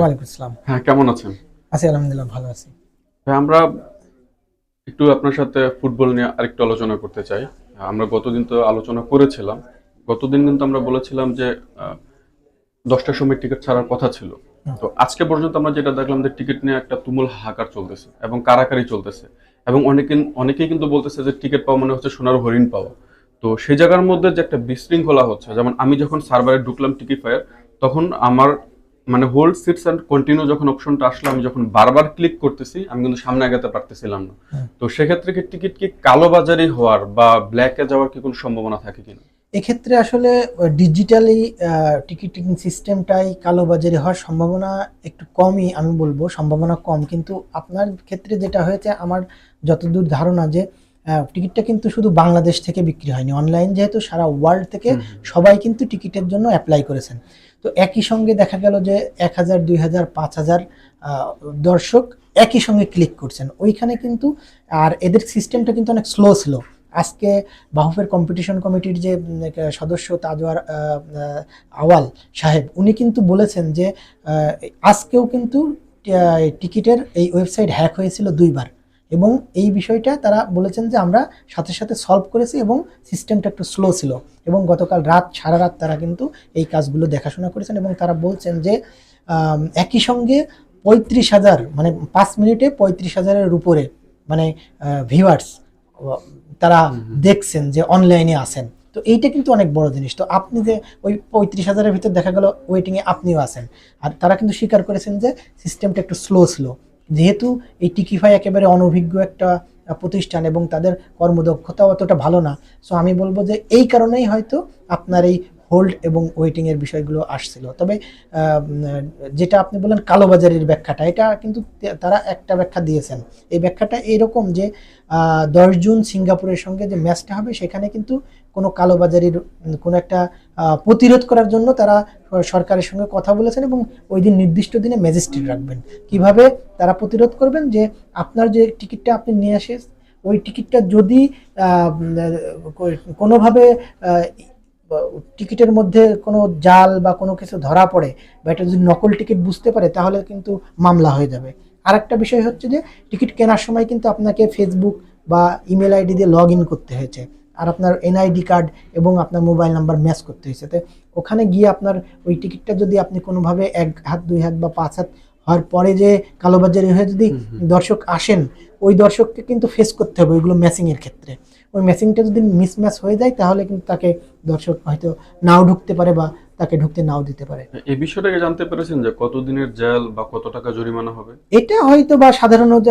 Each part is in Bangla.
ওয়ালাইকুম আসসালাম। হ্যাঁ কেমন আছেন? আছি আলহামদুলিল্লাহ ভালো আছি। আমরা একটু আপনার সাথে ফুটবল নিয়ে আরেকটু আলোচনা করতে চাই। আমরা গতদিন তো আলোচনা করেছিলাম। গতদিন কিন্তু আমরা বলেছিলাম যে দশটার সময় টিকিট ছাড়ার কথা ছিল। তো আজকে পর্যন্ত আমরা যেটা দেখলাম যে টিকিট নিয়ে একটা তুমুল হাহাকার চলতেছে এবং কারাকারি চলতেছে। এবং অনেকে অনেকেই কিন্তু বলতেছে যে টিকিট পাওয়া মানে হচ্ছে সোনার হরিণ পাওয়া। তো সেই জায়গার মধ্যে যে একটা বিশৃঙ্খলা হচ্ছে যেমন আমি যখন সার্ভারে ঢুকলাম টিকিফায়ার তখন আমার মানে হোল্ড সিটস অ্যান্ড কন্টিনিউ যখন অপশনটা আসলো আমি যখন বারবার ক্লিক করতেছি আমি কিন্তু সামনে আগাতে পারতেছিলাম না। তো সেক্ষেত্রে কি টিকিট কি কালো কালোবাজারি হওয়ার বা ব্ল্যাকে যাওয়ার কি কোনো সম্ভাবনা থাকে কিনা? এক্ষেত্রে আসলে ডিজিটালি টিকিটিং সিস্টেমটাই কালোবাজারি হওয়ার সম্ভাবনা একটু কমই আমি বলব সম্ভাবনা কম। কিন্তু আপনার ক্ষেত্রে যেটা হয়েছে আমার যতদূর ধারণা যে টিকিটটা কিন্তু শুধু বাংলাদেশ থেকে বিক্রি হয়নি। অনলাইন যেহেতু সারা ওয়ার্ল্ড থেকে। সবাই কিন্তু টিকিটের জন্য অ্যাপ্লাই করেছেন। তো একই সঙ্গে দেখা গেল যে এক হাজার, দুই হাজার, পাঁচ হাজার দর্শক একই সঙ্গে ক্লিক করছেন। ওইখানে কিন্তু আর এদের সিস্টেমটা কিন্তু অনেক স্লো ছিল। আজকে বাহুফের কম্পিটিশন কমিটির যে সদস্য তাজওয়ার আওয়াল সাহেব, উনি কিন্তু বলেছেন যে আজকেও কিন্তু টিকিটের এই ওয়েবসাইট হ্যাক হয়েছিল দুইবার। এবং এই বিষয়টা তারা বলেছেন যে আমরা সাথে সাথে সলভ করেছি এবং সিস্টেমটা একটু স্লো ছিল। এবং গতকাল রাত সারা রাত তারা কিন্তু এই কাজগুলো দেখাশোনা করেছেন এবং তারা বলছেন যে একই সঙ্গে পঁয়ত্রিশ হাজার মানে পাঁচ মিনিটে পঁয়ত্রিশ হাজারের উপরে মানে ভিউয়ার্স তারা দেখছেন যে অনলাইনে আসেন তো এইটা কিন্তু অনেক বড় জিনিস। তো আপনি যে ওই পঁয়ত্রিশ হাজারের ভিতর দেখা গেল ওয়েটিংয়ে আপনিও আছেন। আর তারা কিন্তু স্বীকার করেছেন যে সিস্টেমটা একটু স্লো ছিল। যেহেতু এই টিকিফাই একেবারে অনভিজ্ঞ একটা প্রতিষ্ঠান এবং তাদের কর্মদক্ষতা অতটা ভালো না। সো আমি বলব যে এই কারণেই হয়তো আপনার এই হোল্ড এবং ওয়েটিংয়ের বিষয়গুলো আসছিল। তবে যেটা আপনি বললেন কালোবাজারির ব্যাখ্যাটা, এটা কিন্তু তারা একটা ব্যাখ্যা দিয়েছেন। এই ব্যাখ্যাটা এরকম যে দশ জুন সিঙ্গাপুরের সঙ্গে যে ম্যাচটা হবে, সেখানে কিন্তু কোনো কালোবাজারির কোনো একটা প্রতিরোধ করার জন্য তারা সরকারের সঙ্গে কথা বলেছেন এবং ওই দিন নির্দিষ্ট দিনে ম্যাজিস্ট্রেট রাখবেন। কীভাবে তারা প্রতিরোধ করবেন যে, আপনার যে টিকিটটা আপনি নিয়ে আসে, ওই টিকিটটা যদি কোনোভাবে টিকিটের মধ্যে কোনো জাল বা কোনো কিছু ধরা পড়ে বা এটা যদি নকল টিকিট বুঝতে পারে তাহলে কিন্তু মামলা হয়ে যাবে। আর একটা বিষয় হচ্ছে যে টিকিট কেনার সময় কিন্তু আপনাকে ফেসবুক বা ইমেল আইডি দিয়ে লগ ইন করতে হয়েছে। আর আপনার এনআইডি কার্ড এবং আপনার মোবাইল নাম্বার ম্যাচ করতে হয়েছে। তো ওখানে গিয়ে আপনার ওই টিকিটটা যদি আপনি কোনোভাবে এক হাত দুই হাত বা পাঁচ হাত হওয়ার পরে যে কালোবাজারি হয়ে যদি। দর্শক আসেন ওই দর্শককে কিন্তু ফেস করতে হবে ওইগুলো ম্যাচিংয়ের ক্ষেত্রে। ওই ম্যাচিংটা যদি মিসম্যাচ হয়ে যায় তাহলে কিন্তু তাকে দর্শক হয়তো নাও ঢুকতে পারে বা তাকে ঢুকতে নাও দিতে পারে। এই বিষয়টাকে জানতে পেরেছেন যে কতদিনের জেল বা কত টাকা জরিমানা হবে? এটা হয়তো বা সাধারণত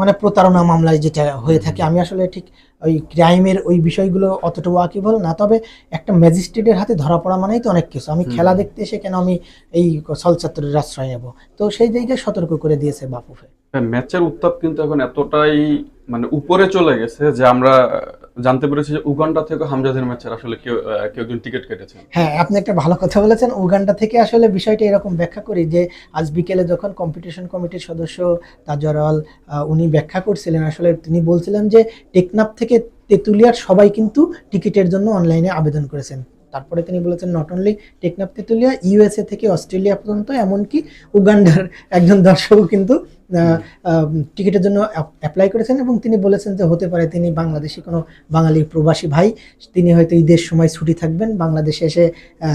মানে প্রতারণা মামলায় যেটা হয়ে থাকে আমি আসলে ঠিক ওই ক্রাইমের ওই বিষয়গুলো অতটা ওয়াকিবল না তবে একটা ম্যাজিস্ট্রেটের হাতে ধরা পড়া মানেই তো অনেক কিছু। আমি খেলা দেখতে এসে কেন আমি এই ছলচাত্রের আশ্রয় নেব? তো সেই জায়গায় সতর্ক করে দিয়েছে বাপুফে হ্যাঁ, ম্যাচের উত্তাপ কিন্তু এখন এতটাই মানে উপরে চলে গেছে যে আমরা জানতে পেরেছি যে উগান্ডা থেকে হামজাদের ম্যাচের আসলে কেউ কেউ একজন টিকিট কেটেছে হ্যাঁ আপনি একটা ভালো কথা বলেছেন। উগান্ডা থেকে আসলে বিষয়টা এরকম ব্যাখ্যা করি যে, আজ বিকেলে যখন কম্পিটিশন কমিটির সদস্য তাজওয়াল উনি ব্যাখ্যা করছিলেন, আসলে তিনি বলছিলেন যে, টেকনাফ থেকে তেঁতুলিয়ার সবাই কিন্তু টিকিটের জন্য অনলাইনে আবেদন করেছেন। তারপরে তিনি বলেছেন not only Teknaf Tentulia USA থেকে অস্ট্রেলিয়া পর্যন্ত, এমনকি উগান্ডার একজন দর্শকও কিন্তু টিকিটের জন্য অ্যাপ্লাই করেছেন এবং তিনি বলেছেন যে হতে পারে তিনি বাংলাদেশি কোনো বাঙালি প্রবাসী ভাই তিনি হয়তো ঈদের সময় ছুটি থাকবেন বাংলাদেশে এসে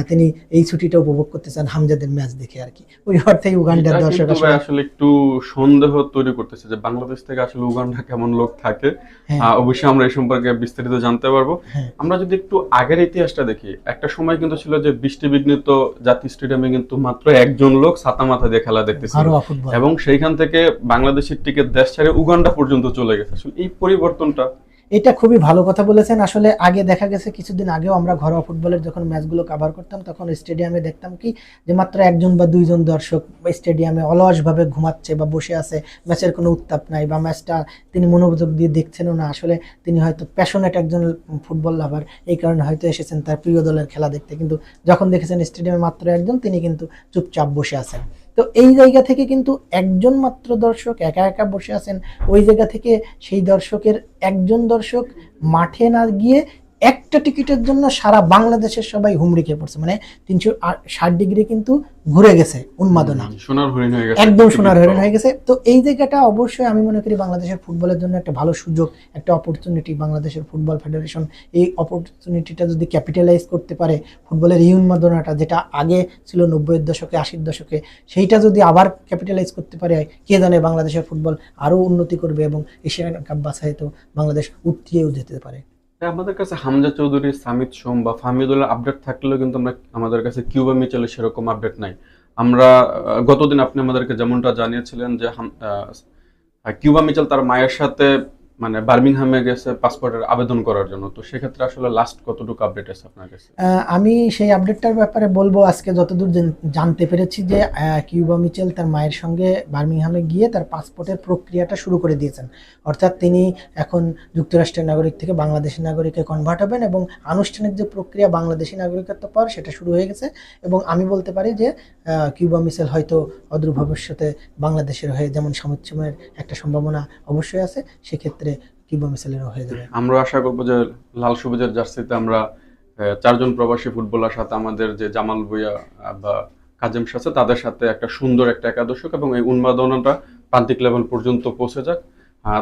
তিনি এই ছুটিটা উপভোগ করতে চান হামজাদের ম্যাচ দেখে আর কি। ওই অর্থেই উগান্ডার দর্শক আসলে একটু সন্দেহ তৈরি করতেছে যে বাংলাদেশ থেকে আসলে উগান্ডা কেমন লোক থাকে। হ্যাঁ, অবশ্যই আমরা এই সম্পর্কে বিস্তারিত জানতে পারব। হ্যাঁ। আমরা যদি একটু আগের ইতিহাসটা দেখি একটা সময় কিন্তু ছিল যে বৃষ্টি বিঘ্নিত জাতীয় স্টেডিয়ামে কিন্তু মাত্র একজন লোক ছাতা মাথা দিয়ে খেলা দেখতেছিল। ফুটবল। এবং সেইখান থেকে বাংলাদেশের টিকিট দেশ ছাড়ে উগান্ডা পর্যন্ত চলে গেছে। আসলে এই পরিবর্তনটা এটা খুবই ভালো কথা বলেছেন। আসলে আগে দেখা গেছে, কিছুদিন আগেও আমরা ঘরোয়া ফুটবলের যখন ম্যাচগুলো কভার করতাম, তখন স্টেডিয়ামে দেখতাম কি, যে মাত্র একজন বা দুইজন দর্শক স্টেডিয়ামে অলসভাবে ঘুমাচ্ছে বা বসে আছে। ম্যাচের কোনো উত্তাপ নাই বা ম্যাচটা তিনি মনোযোগ দিয়ে দেখছেনও না। আসলে তিনি হয়তো প্যাশনেট একজন ফুটবল লাভার এই কারণে হয়তো এসেছেন তার প্রিয় দলের খেলা দেখতে। কিন্তু যখন দেখেছেন স্টেডিয়ামে মাত্র একজন, তিনি কিন্তু চুপচাপ বসে আছেন। তো এই জায়গা থেকে কিন্তু একজন মাত্র দর্শক একা একা বসে আছেন, ওই জায়গা থেকে সেই দর্শকের একজন দর্শক মাঠে না গিয়ে একটা টিকিটের জন্য সারা বাংলাদেশের সবাই হুমড়ি খেয়ে পড়ছে। মানে তিনশো ষাট ডিগ্রি কিন্তু ঘুরে গেছে উন্মাদনা। সোনার হরিণ হয়ে গেছে একদম সোনার হরিণ হয়ে গেছে। তো এই জায়গাটা অবশ্যই আমি মনে করি বাংলাদেশের ফুটবলের জন্য একটা ভালো সুযোগ একটা অপরচুনিটি বাংলাদেশের ফুটবল ফেডারেশন এই অপরচুনিটিটা যদি ক্যাপিটালাইজ করতে পারে ফুটবলের এই উন্মাদনাটা যেটা আগে ছিল নব্বইয়ের দশকে আশির দশকে সেইটা যদি আবার ক্যাপিটালাইজ করতে পারে কে জানে বাংলাদেশের ফুটবল আরও উন্নতি করবে এবং এশিয়ান কাপ বাছাই তো বাংলাদেশ উত্তরিয়েও যেতে পারে। আমাদের কাছে হামজা চৌধুরী, সামিত সোম বা ফাহমিদুল্লাহ আপডেট থাকলেও কিন্তু আমরা আমাদের কাছে কিউবা মিচেলের সেরকম আপডেট নাই। আমরা গতদিন আপনি আমাদেরকে যেমনটা জানিয়েছিলেন যে কিউবা মিচেল তার মায়ের সাথে মানে বার্মিংহামে গেছে পাসপোর্টের আবেদন করার জন্য। তো সেক্ষেত্রে আসলে লাস্ট কতটুকু আপডেট আছে আপনার কাছে? আমি সেই আপডেটটার ব্যাপারে বলব, আজকে যতদূর জানতে পেরেছি যে কিউবা মিচেল তার মায়ের সঙ্গে বার্মিংহামে গিয়ে তার পাসপোর্টের প্রক্রিয়াটা শুরু করে দিয়েছেন। অর্থাৎ তিনি এখন যুক্তরাষ্ট্রের নাগরিক থেকে বাংলাদেশের নাগরিকে কনভার্ট হবেন এবং আনুষ্ঠানিক যে প্রক্রিয়া বাংলাদেশি নাগরিকত্ব পাওয়ার সেটা শুরু হয়ে গেছে। এবং আমি বলতে পারি যে কিউবা মিচেল হয়তো অদূর ভবিষ্যতে বাংলাদেশের হয়ে যেমন সমুচ্চমের একটা সম্ভাবনা অবশ্যই আছে সেক্ষেত্রে কিউবা মিচেলেরও হয়ে যাবে। আমরা আশা করব যে লাল সবুজের জার্সিতে আমরা চারজন প্রবাসী ফুটবলার সাথে আমাদের যে জামাল ভুইয়া বা কাজেম আছে তাদের সাথে একটা সুন্দর একটা একাদশক এবং এই উন্মাদনাটা প্রান্তিক লেভেল পর্যন্ত পৌঁছে যাক।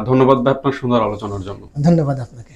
ধন্যবাদ ভাই আপনার সুন্দর আলোচনার জন্য। ধন্যবাদ আপনাকে।